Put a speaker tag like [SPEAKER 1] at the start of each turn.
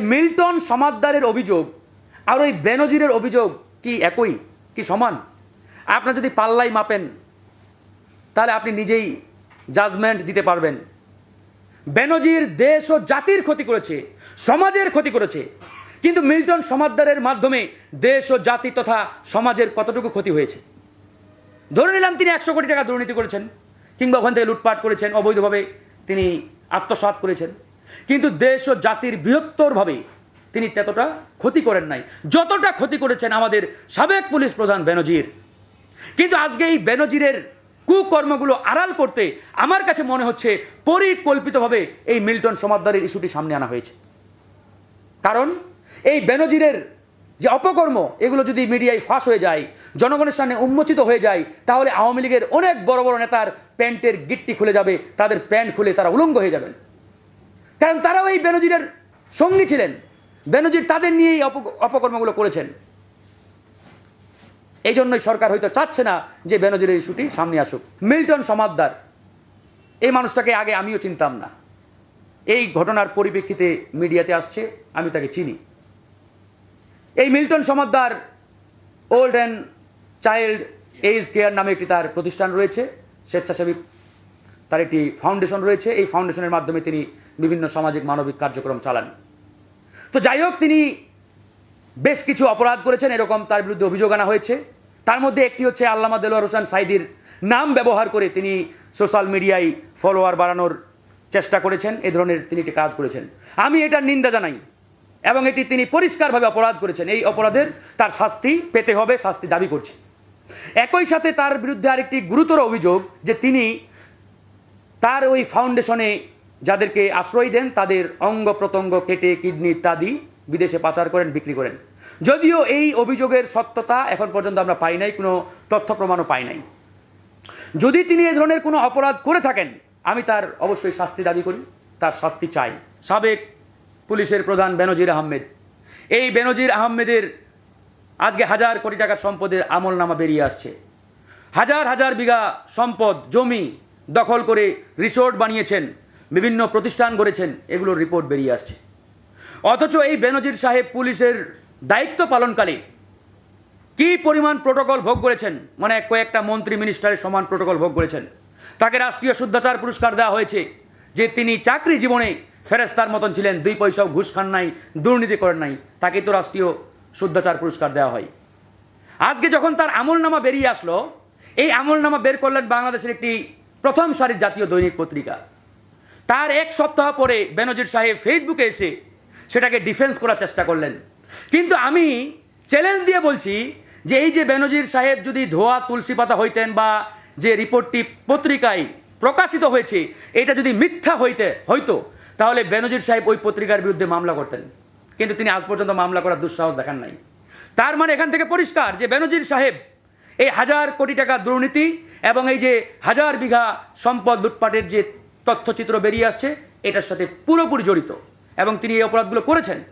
[SPEAKER 1] Milton সমাদ্দারের অভিযোগ আর ওই বেনজিরের অভিযোগ কি একই? কি সমান? আপনার যদি পাল্লাই মাপেন, তাহলে আপনি নিজেই জাজমেন্ট দিতে পারবেন। বেনজির দেশ ও জাতির ক্ষতি করেছে, সমাজের ক্ষতি করেছে। কিন্তু মিল্টন সমাদ্দারের মাধ্যমে দেশ ও জাতি তথা সমাজের কতটুকু ক্ষতি হয়েছে? ধরে নিলাম তিনি একশো কোটি টাকা দুর্নীতি করেছেন, কিংবা ওখান থেকে লুটপাট করেছেন, অবৈধভাবে তিনি আত্মসাৎ করেছেন। কিন্তু দেশ ও জাতির বৃহত্তরভাবে তিনি ততটা ক্ষতি করেন নাই। যতটা ক্ষতি করেছেন আমাদের সাবেক পুলিশ প্রধান বেনজির। কিন্তু আজকে এই বেনজিরের কুকর্মগুলো আড়াল করতে আমার কাছে মনে হচ্ছে পরিকল্পিতভাবে এই মিল্টন সমাদ্দারের ইস্যুটি সামনে আনা হয়েছে। কারণ এই বেনজিরের যে অপকর্ম, এগুলো যদি মিডিয়ায় ফাঁস হয়ে যায়, জনগণের সামনে উন্মোচিত হয়ে যায়, তাহলে আওয়ামী লীগের অনেক বড় বড় নেতার প্যান্টের গিট্টি খুলে যাবে, তাদের প্যান্ট খুলে তারা উলঙ্গ হয়ে যাবেন। কারণ তারাও এই বেনজিরের সঙ্গী ছিলেন। বেনজির তাদের নিয়েই অপকর্মগুলো করেছেন। এই জন্যই সরকার হয়তো চাচ্ছে না যে বেনজিরের ইস্যুটি সামনে আসুক। মিল্টন সমাদ্দার এই মানুষটাকে আগে আমিও চিনতাম না। এই ঘটনার পরিপ্রেক্ষিতে মিডিয়াতে আসছে, আমি তাকে চিনি। এই Milton Samaddar old and child age care নামে একটি তার প্রতিষ্ঠান রয়েছে। স্বেচ্ছাসেবী তার একটি ফাউন্ডেশন রয়েছে। এই ফাউন্ডেশনের মাধ্যমে তিনি বিভিন্ন সামাজিক মানবিক কার্যক্রম চালান। তো যাই হোক, তিনি বেশ কিছু অপরাধ করেছেন। এরকম তার বিরুদ্ধে অভিযোগ আনা হয়েছে। তার মধ্যে একটি হচ্ছে আল্লামা দেলোয়ার হোসেন সাইদির নাম ব্যবহার করে তিনি সোশ্যাল মিডিয়ায় ফলোয়ার বাড়ানোর চেষ্টা করেছেন। এ ধরনের তিনি একটি কাজ করেছেন। আমি এটার নিন্দা জানাই এবং এটি তিনি পরিষ্কারভাবে অপরাধ করেছেন। এই অপরাধের তার শাস্তি পেতে হবে, শাস্তি দাবি করছে। একই সাথে তার বিরুদ্ধে আরেকটি গুরুতর অভিযোগ যে তিনি তার ওই ফাউন্ডেশনে যাদেরকে আশ্রয় দেন, তাদের অঙ্গ প্রত্যঙ্গ কেটে, কিডনি ইত্যাদি বিদেশে পাচার করেন, বিক্রি করেন। যদিও এই অভিযোগের সত্যতা এখন পর্যন্ত আমরা পাই নাই, কোনো তথ্য প্রমাণও পাই নাই। যদি তিনি এ ধরনের কোনো অপরাধ করে থাকেন, আমি তার অবশ্যই শাস্তি দাবি করি, তার শাস্তি চাই। সাবেক পুলিশের প্রধান বেনজির আহমেদ। এই বেনজির আহমেদের আজকে হাজার কোটি টাকার সম্পদের আমলনামা বেরিয়ে আসছে। হাজার হাজার বিঘা সম্পদ, জমি দখল করে রিসোর্ট বানিয়েছেন, বিভিন্ন প্রতিষ্ঠান গড়েছেন, এগুলোর রিপোর্ট বেরিয়ে আসছে। অথচ এই বেনজির সাহেব পুলিশের দায়িত্ব পালনকালে কি পরিমাণ প্রোটোকল ভোগ করেছেন? মানে কয়েকটা মন্ত্রী মিনিস্টারের সমান প্রোটোকল ভোগ করেছেন। তাকে রাষ্ট্রীয় শুদ্ধাচার পুরস্কার দেওয়া হয়েছে, যে তিনি চাকরি জীবনে ফেরেস্তার মতন ছিলেন, দুই পয়সাও ঘুষ খান নাই, দুর্নীতি করেন নাই, তাকে তো রাষ্ট্রীয় শুদ্ধাচার পুরস্কার দেওয়া হয়। আজকে যখন তার আমলনামা বেরিয়ে আসলো, এই আমলনামা বের করলেন বাংলাদেশের একটি প্রথম সারির জাতীয় দৈনিক পত্রিকা। তার এক সপ্তাহ পরে বেনজির সাহেব ফেসবুকে এসে সেটাকে ডিফেন্স করার চেষ্টা করলেন। কিন্তু আমি চ্যালেঞ্জ দিয়ে বলছি যে এই যে বেনজির সাহেব যদি ধোয়া, তুলসী পাতা হইতেন বা যে রিপোর্টটি পত্রিকায় প্রকাশিত হয়েছে, এটা যদি মিথ্যা হইতে হয়তো তাহলে বেনজির সাহেব ওই পত্রিকার বিরুদ্ধে মামলা করতেন। কিন্তু তিনি আজ পর্যন্ত মামলা করার দুঃসাহস দেখান নাই। তার মানে এখান থেকে পরিষ্কার যে বেনজির সাহেব এই হাজার কোটি টাকা দুর্নীতি এবং এই যে হাজার বিঘা সম্পদ লুটপাটের যে তথ্যচিত্র বেরিয়ে আসছে, এটার সাথে পুরোপুরি জড়িত। এবং তিনি এই অপরাধগুলো করেছেন।